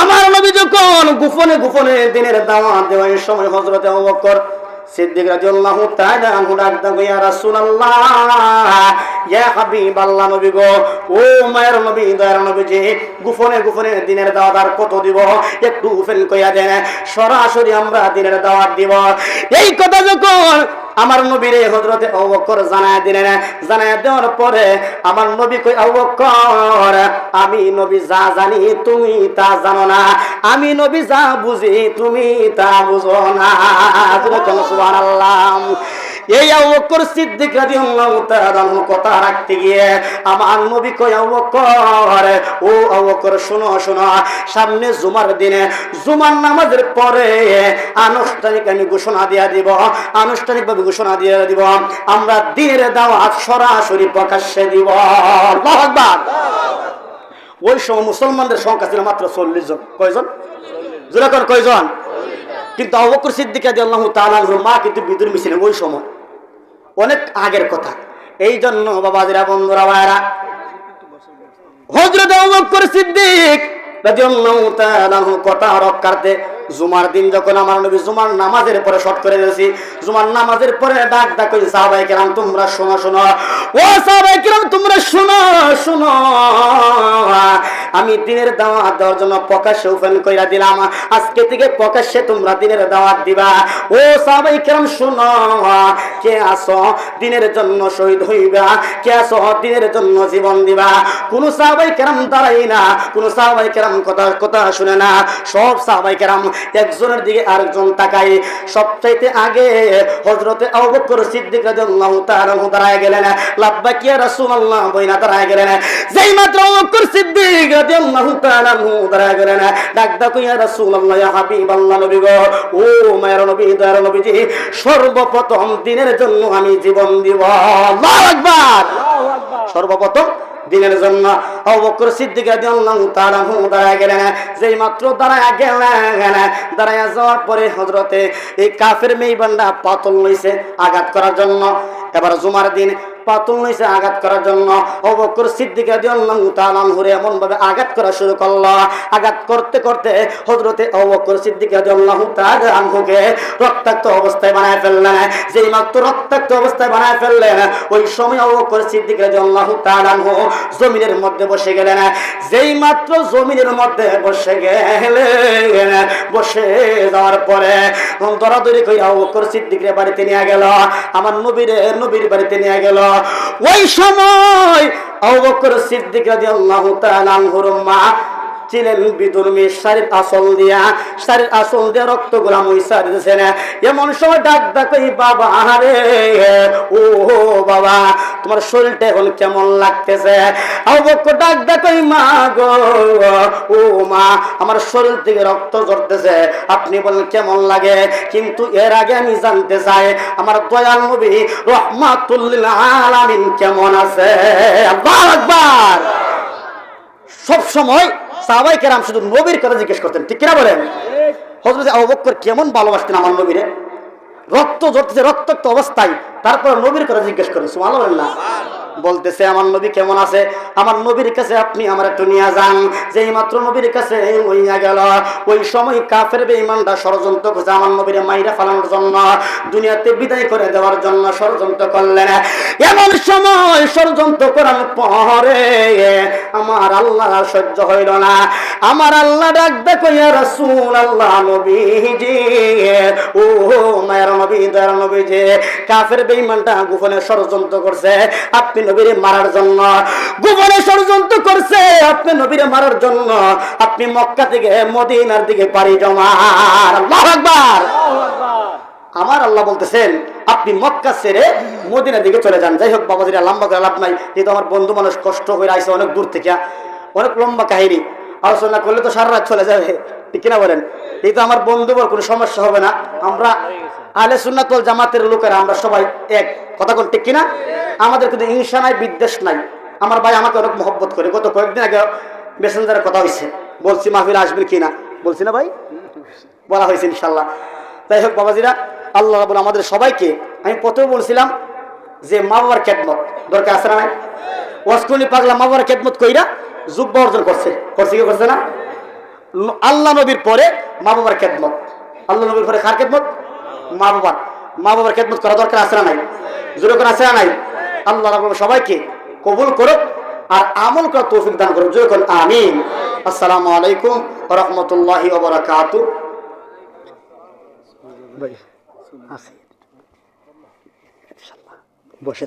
আমার নবী যখন গোপনে গোপনে দিনের দাওয়াত দেওয়ার সময় হযরতে আবু বকর সিদ্দিক রাদিয়াল্লাহু তাআলা আনহু ডাক রাসূলুল্লাহ হাবিবাল্লাহ নবী গো, ও মায়ের নবী যে দিনের কত দিব? একটু কইয়া সরাসরি আমরা দিনের দাওয়াত দিব। এই কথা যখন আমার নবীরে হজরতে অবকর জানায় দিলেন জানায় দেওয়ার পরে আমার নবী কই অবকর আমি নবী যা জানি তুমি তা জানো না। আমি নবী যা বুঝি তুমি তা বুঝো না। সুবহানাল্লাহ। এই আবুবকর সিদ্দিক রাদিয়াল্লাহু কথা রাখতে গিয়ে আমার নবী আবুবকর ও আবুবকর শোনো শোনো, সামনে জুমার দিনে জুমার নামাজের পরে আনুষ্ঠানিক আমি ঘোষণা দিয়া দিব, আনুষ্ঠানিকভাবে ঘোষণা দিয়ে দিব। আমরা দিনের দাওয়াত সরাসরি প্রকাশ্যে দিব। আল্লাহু ওই সময় মুসলমানদের সংখ্যা ছিল মাত্র চল্লিশ জন। কয়জন? জোরাকর কয়জন? কিন্তু অবকর সিদ্দিকা দিয়ে আল্লাহ তালাহুর মা কিন্তু বিদুর্মী ছিলেন ওই সময়। অনেক আগের কথা। এই জন্য বাবাজিরা বন্ধুরা ভাইরা হজরত সিদ্দিক কথা রক্ষার্থে জুমার দিন যখন আমার নবী জুমার নামাজের পরে শর্ট করে দিয়েছি, জুমার নামাজের পরে ডাক ডাক কই সাহাবাই কেরাম, তোমরা শোনো শোনো। ও সাহাবাই কেরাম, তোমরা শোনো শোনো। আমি দিনের দাওয়াত দেওয়ার জন্য প্রকাশ্যে ওপেন কইরা দিলাম। আজকে থেকে প্রকাশ্যে তোমরা দিনের দাওয়াত দিবা। ও সাহাবাই কেরাম, শোনো। কে আসো দিনের জন্য শহীদ হইবা। কে আসো দিনের জন্য জীবন দিবা। কোন সাহাবাই কেরাম দাঁড়াই না, কোন সাহাবাই কেরাম কথা কথা শুনে না। সব সাহাবাই কেরাম একজনের দিকে আরেকজন তাকাই সবচাইতে আগে হজরতে আবু বকর সিদ্দিক রাদিয়াল্লাহু তাআলা দাঁড়ায় গেলেন। ইয়া রাসূলুল্লাহ বইনা দাঁড়ায় গেলেন। যেই মাত্র সিদ্দিক রাদিয়াল্লাহু তাআলা দাঁড়ায় গেলেন ডাক ডাক ইয়া রাসূলুল্লাহ ইয়া হাবিবাল্লাহ নবী গো। ও মায়ের নবী দয়ার নবীজি সর্বপ্রথম দিনের জন্য আমি জীবন দিব। আল্লাহু আকবার! সর্বপ্রথম দিনের জন্য অবকর সিদ্দিক রাদিয়াল্লাহু তাআলা দাঁড়ায় গেলেন। যেই মাত্র দাঁড়ায় গেলেন, দাঁড়ায় যাওয়ার পরে হযরতে এই কাফের মেইবান্ডা পাতল লইছে আঘাত করার জন্য। এবার জুমার দিন আঘাত করার জন্য অবকর সিদ্দিক এমন ভাবে আঘাত করা শুরু করল। আঘাত করতে করতে অবকর সিদ্দিক রক্তাক্ত অবস্থায় বানায় ফেললেন। যেই মাত্র রক্তাক্ত অবস্থায় বানায় ফেললেন, ওই সময় অবকর সিদ্দিক রাদিয়াল্লাহু তাআলা জমিনের মধ্যে বসে গেলেন। যেই মাত্র জমিনের মধ্যে বসে গেলে, বসে যাওয়ার পরে দরাদরি কইয়া ও করছি সিদ্দিকের বাড়িতে নিয়ে গেল, আমার নবীর নবীর বাড়িতে নিয়ে গেল। ওই সময় অবকর সিদ্দিক রাদিয়াল্লাহু তাআলা আনহুর মা ছিলেন বিদুর্মী শারীর আসল দিয়া। শারীর আসল দিয়া রক্তগুলা মহিষা দিতেছেন এমন সময় ডাক ডাক বাবা আরে ও বাবা, তোমার শরীরটা এখন কেমন লাগতেছে? অবক্ষ ডাক মা গো, ও মা, আমার শরীর থেকে রক্ত ঝরতেছে, আপনি বলেন কেমন লাগে? কিন্তু এর আগে আমি জানতে চাই, আমার দয়াল নবী রহমাতুল্লিল আলামিন কেমন আছে? আল্লাহু আকবার! সব সময় সাহাবাই কেরাম শুধু নবীর কথা জিজ্ঞেস করতেন, ঠিক কিনা বলেন? হজরত অবক্কর কেমন ভালোবাসতেন আমার নবীরে? রক্ত জড়তেছে রক্তাক্ত অবস্থায়, তারপর নবীর কথা জিজ্ঞেস করেন সুমালো বলতেছে, আমার নবী কেমন আছে? আমার নবীর কাছে আপনি আমার একটু নিয়ে যান। যেই মাত্র নবীর কাছে হইয়া গেল, ওই সময় কাফের বেঈমানরা ষড়যন্ত্র করছে আমার নবীরে মাইরা ফালানোর জন্য, দুনিয়াতে বিদায় করে দেওয়ার জন্য ষড়যন্ত্র করলেন। এমন সময় ষড়যন্ত্র করার পরে আমার আল্লাহ সহ্য হইল না। আমার আল্লাহ ডাক দেখো ইয়া রাসূল আল্লাহ নবীজি, ও আপনি মক্কা থেকে মদিনার দিকে পাড়ি জমার আমার আল্লাহ বলতেছেন, আপনি মক্কা ছেড়ে মদিনার দিকে চলে যান। যাই হোক, বাবাজিরা, লম্বা করে লাভ নাই। যেহেতু আমার বন্ধু মানুষ কষ্ট হয়ে আসছে অনেক দূর থেকে, অনেক লম্বা কাহিনী। আলোচনা করলে তো সারা রাত চলে যাবে। ঠিক কিনা বলেন? এই তো আমার বন্ধু বল, কোনো সমস্যা হবে না। আমরা আলে সুন্নাতল জামাতের লোকেরা, আমরা সবাই এক। কথা কোন ঠিক কিনা? আমাদের কিন্তু হিংসা নাই, বিদ্বেষ নাই। আমার ভাই আমাকে অনেক মহব্বত করে। গত কয়েকদিন আগে মেসেঞ্জারে কথা হয়েছে। বলছি, মাহফিল আসবেন কিনা বলছি, না ভাই। বলা হয়েছে ইনশাল্লাহ তাই হোক, বাবাজিরা, আল্লাহ রাবুল আমাদের সবাইকে, আমি প্রথমে বলছিলাম যে মা বাবার খেদমত দরকার আছে না নাই? ওয়াসকুনি পাগলা মা বাবার খেদমত কইরা যুব্বা অর্জন করছে। করছে কি করছে না? আল্লাহ নবীর পরে মা বাবার খেদমত। আল্লাহ নবীর পরে কার খেদমত? মা বাবার। মা বাবার খেদমত করা দরকার আছে না নাই? জোরে করে আছে না নাই? আল্লাহ সবাইকে কবুল করুক আর আমল করার তৌফিক দান করুক। জোরে করুন আমিন। আসসালামু আলাইকুম রাহমাতুল্লাহি বসে